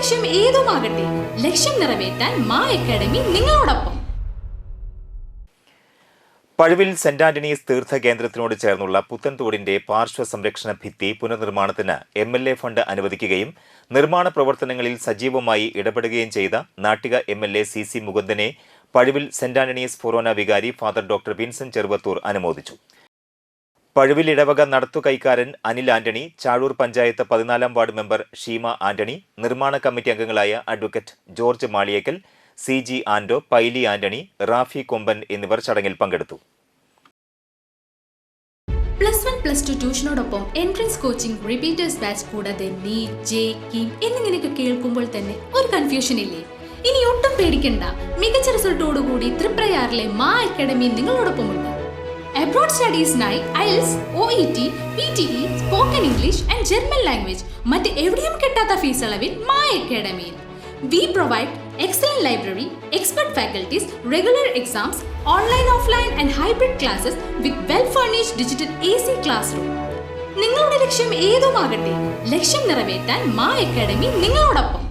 ലക്ഷ്യം ഏതുമാകട്ടെ ലക്ഷ്യം നിറവേറ്റാൻ മാ അക്കാഡമി നിങ്ങളോടൊപ്പം. പഴുവിൽ സെന്റ് ആന്റണീസ് തീർത്ഥ കേന്ദ്രത്തിനോട് ചേർന്നുള്ള പുത്തൻതോടിന്റെ പാർശ്വ സംരക്ഷണ ഭിത്തി പുനർനിർമ്മാണത്തിന് എം എൽ എ ഫണ്ട് അനുവദിക്കുകയും നിർമ്മാണ പ്രവർത്തനങ്ങളിൽ സജീവമായി ഇടപെടുകയും ചെയ്ത Nattika M L A C C മുകുന്ദനെ Pazhuvil saint Antony's ഫൊറോന വികാരി ഫാദർ ഡോക്ടർ വിൻസെന്റ് ചെറുവത്തൂർ അനുമോദിച്ചു. പഴുവിൽ ഇടവക നടത്തുകൈക്കാരൻ അനിൽ ആന്റണി ചാഴൂർ പഞ്ചായത്ത് പതിനാലാം വാർഡ് മെമ്പർ ഷീമ ആന്റണി നിർമ്മാണ കമ്മിറ്റി അംഗങ്ങളായ advocate George Maliyekkal C G Anto Paily Antony Rafi Komban എന്നിവർ ചടങ്ങിൽ പങ്കെടുത്തു. പ്ലസ് വൺ പ്ലസ് ടു ട്യൂഷനോടൊപ്പം എൻട്രൻസ് കോച്ചിംഗ് റിപ്പീറ്റേഴ്സ് ബാച്ച് കൂടാതെ നീറ്റ് ജെ കിം എന്നിങ്ങനെയൊക്കെ കേൾക്കുമ്പോൾ തന്നെ ഒരു കൺഫ്യൂഷൻ ഇല്ലേ? ഇനി ഒട്ടും പേടിക്കണ്ട. മികച്ച റിസൾട്ടോടുകൂടി ത്രിപ്രയാറിലെ മാ അക്കാഡമി നിങ്ങളോടൊപ്പമുണ്ട്. Abroad സ്റ്റഡീസിനായി IELTS O E T P T E spoken English and German language മറ്റ് എവിടെയും കിട്ടാത്ത ഫീസ് അളവിൽ മാ അക്കാഡമിയിൽ we provide excellent library, expert faculties, regular exams, online, offline and hybrid classes with well-furnished digital AC classroom. നിങ്ങളുടെ ലക്ഷ്യം ഏതുമാകട്ടെ? ലക്ഷ്യം നിറവേറ്റാൻ മാ അക്കാഡമി നിങ്ങളോടൊപ്പം.